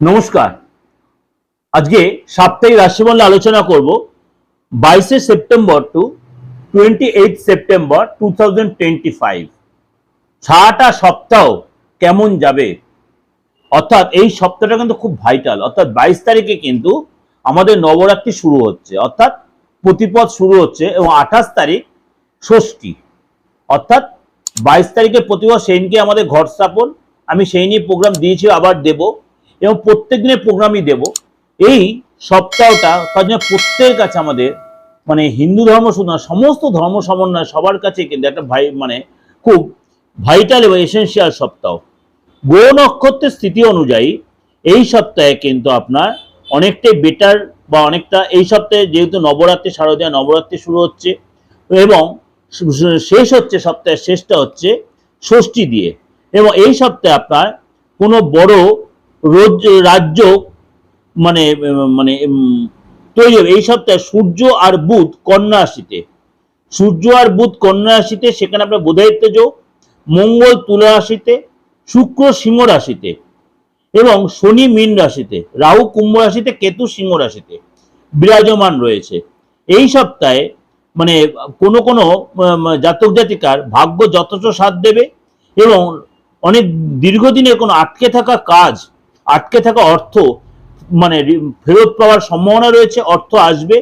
নমস্কার। আজকে সাপ্তাহিক রাশিমণ্ডলে আলোচনা করব বাইশে September to twenty eight September two thousand twenty five সপ্তাহ কেমন যাবে? অর্থাৎ এই সপ্তাহটা কিন্তু খুব ভাইটাল অর্থাৎ বাইশ তারিখে কিন্তু আমাদের নবরাত্রি শুরু হচ্ছে। অর্থাৎ প্রতিপদ শুরু হচ্ছে এবং আঠাশ তারিখ ষষ্ঠী। অর্থাৎ বাইশ তারিখে প্রতিপদ সেইদিনকে আমাদের ঘর স্থাপন। আমি সেই নিয়ে প্রোগ্রাম দিয়েছি, আবার দেব। এবং প্রত্যেক দিনের প্রোগ্রামই দেব। এই সপ্তাহটা তার জন্য প্রত্যেকের কাছে আমাদের মানে হিন্দু ধর্ম শুধু না, সমস্ত ধর্ম সমন্বয় সবার কাছে কিন্তু একটা ভাই মানে খুব ভাইটাল এবং এসেন্সিয়াল সপ্তাহ। গ্রহ নক্ষত্রের স্থিতি অনুযায়ী এই সপ্তাহে কিন্তু আপনার অনেকটাই বেটার বা অনেকটা এই সপ্তাহে যেহেতু নবরাত্রি, শারদীয় নবরাত্রি শুরু হচ্ছে এবং শেষ হচ্ছে, সপ্তাহের শেষটা হচ্ছে ষষ্ঠী দিয়ে। এবং এই সপ্তাহে আপনার কোনো বড় রাজ্য মানে মানে তৈরি হবে। এই সপ্তাহে সূর্য আর বুধ কন্যা রাশিতে। সূর্য আর বুধ কন্যা রাশিতে, সেখানে আপনার বোধায়িত্ব মঙ্গল তুলা রাশিতে, শুক্র সিংহ রাশিতে এবং শনি মীন রাশিতে, রাহু কুম্ভ রাশিতে, কেতু সিংহ রাশিতে বিরাজমান রয়েছে। এই সপ্তাহে মানে কোনো কোনো জাতক জাতিকার ভাগ্য যথেষ্ট সাথ দেবে এবং অনেক দীর্ঘদিনের কোনো আটকে থাকা কাজ আটকে থাকা অর্থ মানে ফেরত পাওয়ার সম্ভাবনা রয়েছে, অর্থ আসবে।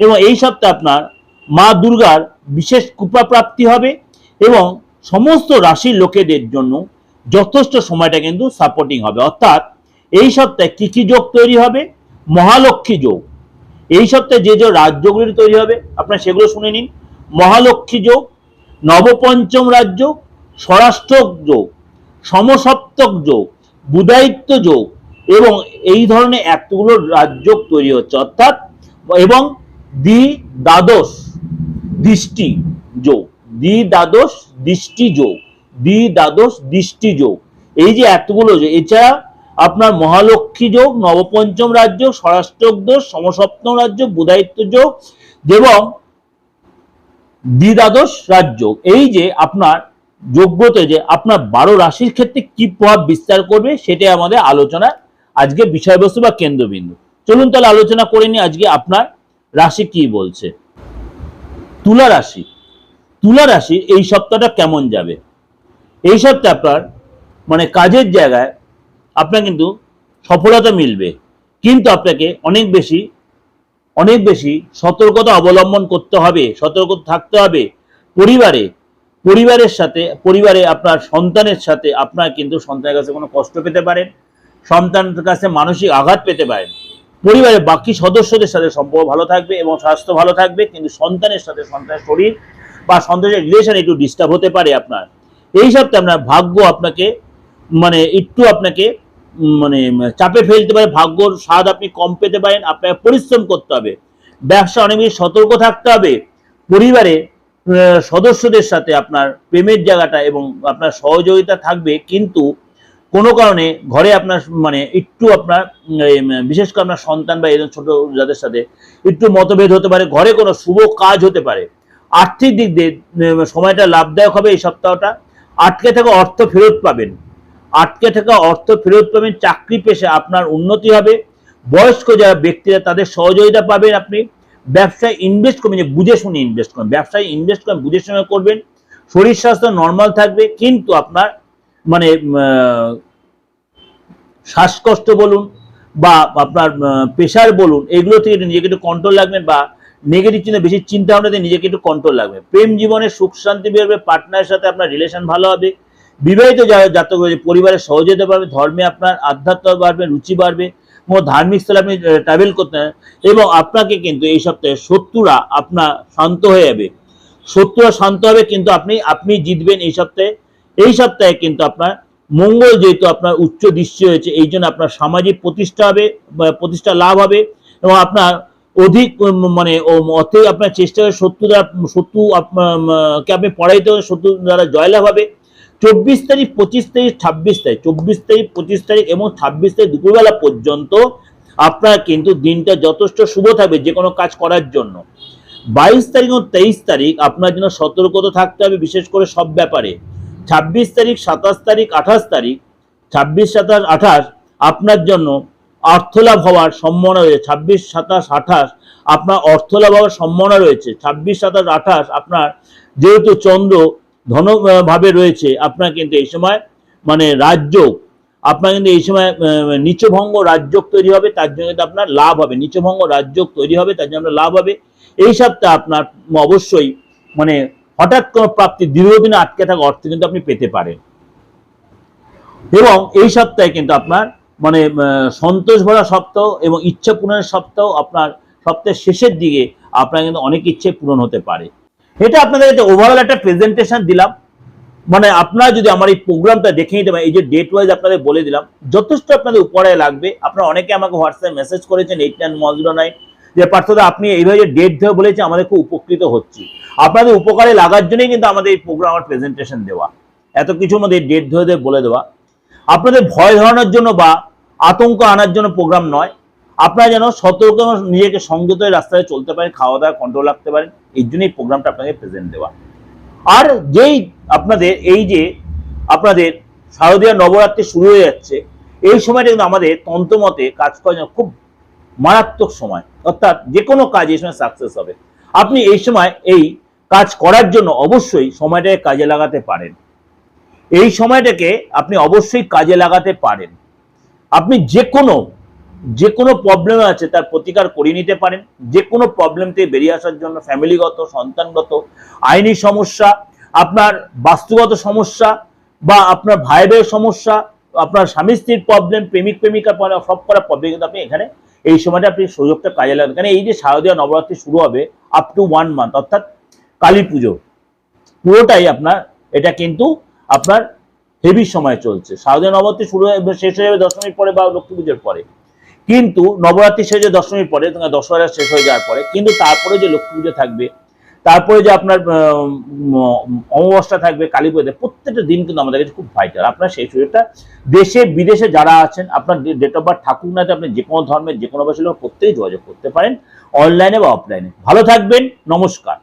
এবং এই সপ্তাহে আপনার মা দুর্গার বিশেষ কৃপা প্রাপ্তি হবে এবং সমস্ত রাশির লোকেদের জন্য যথেষ্ট সময়টা কিন্তু সাপোর্টিং হবে। অর্থাৎ এই সপ্তাহে কী কী যোগ তৈরি হবে? মহালক্ষ্মী যোগ। এই সপ্তাহে যে যে রাজ্যগুলি তৈরি হবে, আপনারা সেগুলো শুনে নিন। মহালক্ষ্মী যোগ, নবপঞ্চম রাজ্য স্বরাষ্ট্র যোগ, সমসপ্তক যোগ বুধায়িত্ব যোগ এবং এই ধরনের এতগুলো রাজ্য তৈরি হচ্ছে, অর্থাৎ এবং দ্বি দ্বাদশ দৃষ্টি যোগ দ্বি দ্বাদশ দৃষ্টি যোগ দ্বি দ্বাদশ দৃষ্টি যোগ। এই যে এতগুলো যোগ, এছাড়া আপনার মহালক্ষ্মী যোগ, নবপঞ্চম রাজ্য স্বরাষ্ট্রক দোষ সমসপ্তম রাজ্য বুধায়িত্ব যোগ এবং দ্বিদ্বাদশ রাজ্য। এই যে আপনার যোগ্যতে যে আপনার বারো রাশির ক্ষেত্রে কি প্রভাব বিস্তার করবে সেটাই আমাদের আলোচনা আজকে বিষয়বস্তু বা কেন্দ্রবিন্দু। চলুন তাহলে আলোচনা করে নিই আজকে আপনার রাশি কি বলছে। তুলা রাশি। তুলা রাশি এই সপ্তাহটা কেমন যাবে? এই সপ্তাহে আপনার মানে কাজের জায়গায় আপনার কিন্তু সফলতা মিলবে। কিন্তু আপনাকে অনেক বেশি অনেক বেশি সতর্কতা অবলম্বন করতে হবে, সতর্ক থাকতে হবে পরিবারে। পরিবারের সাথে, পরিবারে আপনার সন্তানের সাথে আপনার কিন্তু সন্তানের কাছে কোনো কষ্ট পেতে পারেন, সন্তানের কাছে মানসিক আঘাত পেতে পারেন। পরিবারের বাকি সদস্যদের সাথে সম্পর্ক ভালো থাকবে এবং স্বাস্থ্য ভালো থাকবে, কিন্তু সন্তানের সাথে সন্তানের শরীর বা সন্তানের রিলেশন একটু ডিস্টার্ব হতে পারে আপনার। এই সপ্তাহে আপনার ভাগ্য আপনাকে মানে একটু আপনাকে মানে চাপে ফেলতে পারে, ভাগ্যর স্বাদ আপনি কম পেতে পারেন, আপনাকে পরিশ্রম করতে হবে। ব্যবসা অনেক বেশি সতর্ক থাকতে হবে। পরিবারে সদস্যদের সাথে আপনার প্রেমের জায়গাটা এবং আপনার সহযোগিতা থাকবে, কিন্তু কোনো কারণে ঘরে আপনার মানে একটু আপনার বিশেষ করে আপনার সন্তান বা এরকম ছোট যাদের সাথে একটু মতভেদ হতে পারে, ঘরে কোনো শুভ কাজ হতে পারে। আর্থিক দিক দিয়ে সময়টা লাভদায়ক হবে এই সপ্তাহটা। আটকে থাকা অর্থ ফেরত পাবেন। আটকে থাকা অর্থ ফেরত পাবেন, চাকরি পেশে আপনার উন্নতি হবে। বয়স্ক যারা ব্যক্তিরা, তাদের সহযোগিতা পাবেন আপনি। ব্যবসায় ইনভেস্ট করবেন, যে বুঝে শুনে ইনভেস্ট করবেন। ব্যবসায় ইনভেস্ট করবেন, বুঝে শুনে করবেন। শরীর স্বাস্থ্য নর্মাল থাকবে, কিন্তু আপনার মানে শ্বাসকষ্ট বলুন বা আপনার প্রেশার বলুন, এগুলো থেকে নিজেকে একটু কন্ট্রোল রাখবেন বা নেগেটিভ চিন্তা, বেশি চিন্তা ভাবনাতে নিজেকে একটু কন্ট্রোল রাখবেন প্রেম জীবনে সুখ শান্তি বেরবে পার্টনারের সাথে আপনার রিলেশন ভালো হবে। বিবাহিত যারা জাতক পরিবারের সহযোগিতা পাবে ধর্মে আপনার আধ্যাত্ম বাড়বে, রুচি বাড়বে। কোনো ধার্মিক স্থলে আপনি ট্রাভেল করতে এবং আপনাকে কিন্তু এই সপ্তাহে শত্রুরা আপনার শান্ত হয়ে যাবে। শত্রুরা শান্ত হবে কিন্তু আপনি আপনি জিতবেন এই সপ্তাহে। এই সপ্তাহে কিন্তু আপনার মঙ্গল যেহেতু আপনার উচ্চ দৃষ্টি হয়েছে এই জন্য আপনার সামাজিক প্রতিষ্ঠা হবে প্রতিষ্ঠা লাভ হবে এবং আপনার অধিক মানে অর্থে আপনার চেষ্টা শত্রু দ্বারা শত্রু আপনার, উম, কে আপনি পড়াইতে হবে শত্রু দ্বারা জয়লাভ হবে। চব্বিশ তারিখ, পঁচিশ তারিখ, ছাব্বিশ তারিখ। চব্বিশ তারিখ, পঁচিশ তারিখ এবং ছাব্বিশ তারিখ দুপুরবেলা পর্যন্ত আপনার কিন্তু দিনটা যথেষ্ট শুভ থাকবে যে কোনো কাজ করার জন্য। বাইশ তারিখ ও তেইশ তারিখ আপনার জন্য সতর্কতা থাকতে হবে, বিশেষ করে সব ব্যাপারে। ছাব্বিশ তারিখ, সাতাশ তারিখ, আঠাশ তারিখ, ছাব্বিশ, সাতাশ, আঠাশ আপনার জন্য অর্থলাভ হওয়ার সম্ভাবনা রয়েছে। ছাব্বিশ, সাতাশ, আঠাশ আপনার অর্থলাভ হওয়ার সম্ভাবনা রয়েছে। ছাব্বিশ, সাতাশ, আঠাশ আপনার যেহেতু চন্দ্র ধন আহ, ভাবে রয়েছে আপনার কিন্তু এই সময় মানে রাজ্য আপনার কিন্তু এই সময় নিচভঙ্গ রাজ্য তৈরি হবে তার জন্য কিন্তু আপনার লাভ হবে। নিচভঙ্গ রাজ্য তৈরি হবে তার জন্য লাভ হবে। এই সপ্তাহে আপনার অবশ্যই মানে হঠাৎ কোনো প্রাপ্তি দীর্ঘদিনে আটকে থাকা অর্থ কিন্তু আপনি পেতে পারেন। এবং এই সপ্তাহে কিন্তু আপনার মানে সন্তোষ ভরা সপ্তাহ এবং ইচ্ছা পূরণের সপ্তাহ আপনার সপ্তাহের শেষের দিকে আপনার কিন্তু অনেক ইচ্ছে পূরণ হতে পারে। এটা আপনাদের ওভারঅল একটা প্রেজেন্টেশন দিলাম। মানে আপনারা যদি আমার এই প্রোগ্রামটা দেখে নিতে পারেন, এই যে ডেট ওয়াইজ আপনাদের বলে দিলাম, যথেষ্ট আপনাদের উপরে লাগবে। আপনারা অনেকে আমাকে হোয়াটসঅ্যাপ মেসেজ করেছেন eight nine one zero nine যে, পার্থদা, আপনি এইভাবে যে ডেট ধরে বলেছেন, আমাদের খুব উপকৃত হচ্ছি। আপনাদের উপকারে লাগার জন্যই কিন্তু আমাদের এই প্রোগ্রাম আমার প্রেজেন্টেশন দেওয়া। এত কিছু আমাদের ডেট ধরে বলে দেওয়া। আপনাদের ভয় ধরানোর জন্য বা আতঙ্ক আনার জন্য প্রোগ্রাম নয়। আপনারা যেন সতর্ক নিজেকে সংযত রাস্তায় চলতে পারেন খাওয়া দাওয়া কন্ট্রোল রাখতে পারেন, এই জন্য এই প্রোগ্রামটা আপনাকে প্রেজেন্ট দেওয়া। আর যেই আপনাদের, এই যে আপনাদের শারদীয় নবরাত্রি শুরু হয়ে যাচ্ছে, এই সময়টা কিন্তু আমাদের তন্ত্রমতে কাজ করার খুব মারাত্মক সময়। অর্থাৎ যে কোনো কাজ এই সময় সাকসেস হবে। আপনি এই সময় এই কাজ করার জন্য অবশ্যই সময়টাকে কাজে লাগাতে পারেন। এই সময়টাকে আপনি অবশ্যই কাজে লাগাতে পারেন। আপনি যে কোনো যে কোনো প্রবলেম আছে, তার প্রতিকার করে নিতে পারেন। যে কোনো প্রবলেম থেকে বেরিয়ে আসার জন্য ফ্যামিলিগত সন্তানগত, আইনি সমস্যা, আপনার বাস্তুগত সমস্যা বা আপনার ভাই ভাইয়ের সমস্যা, আপনার স্বামী স্ত্রীর প্রবলেম প্রেমিক প্রেমিকার সব করা প্রবলেম কিন্তু আপনি এখানে এই সময়টা আপনি সুযোগটা কাজে লাগাবেন কারণ এই যে শারদীয় নবরাত্রি শুরু হবে আপ টু ওয়ান মান্থ অর্থাৎ কালী পুজো, পুরোটাই আপনার, এটা কিন্তু আপনার হেভি সময় চলছে। শারদীয় নবরাত্রি শুরু হয়ে শেষ হয়ে যাবে দশমীর পরে বা লক্ষ্মী পুজোর পরে। কিন্তু নবরাত্রি শেষ হয়ে দশমীর পরে দশহরা শেষ হয়ে যাওয়ার পরে, কিন্তু তারপরে যে লক্ষ্মী পুজো থাকবে, তারপরে যে আপনার অমাবস্যা থাকবে, কালী পুজোতে প্রত্যেকটা দিন কিন্তু আমাদের কাছে খুব ভাইটাল আপনার সেই সুযোগটা দেশে, বিদেশে যারা আছেন, আপনার ডেট অফ বার্থ থাকুক না আপনি যে কোনো ধর্মের, যে কোনো ভাষা প্রত্যেকেই যোগাযোগ করতে পারেন অনলাইনে বা অফলাইনে ভালো থাকবেন, নমস্কার।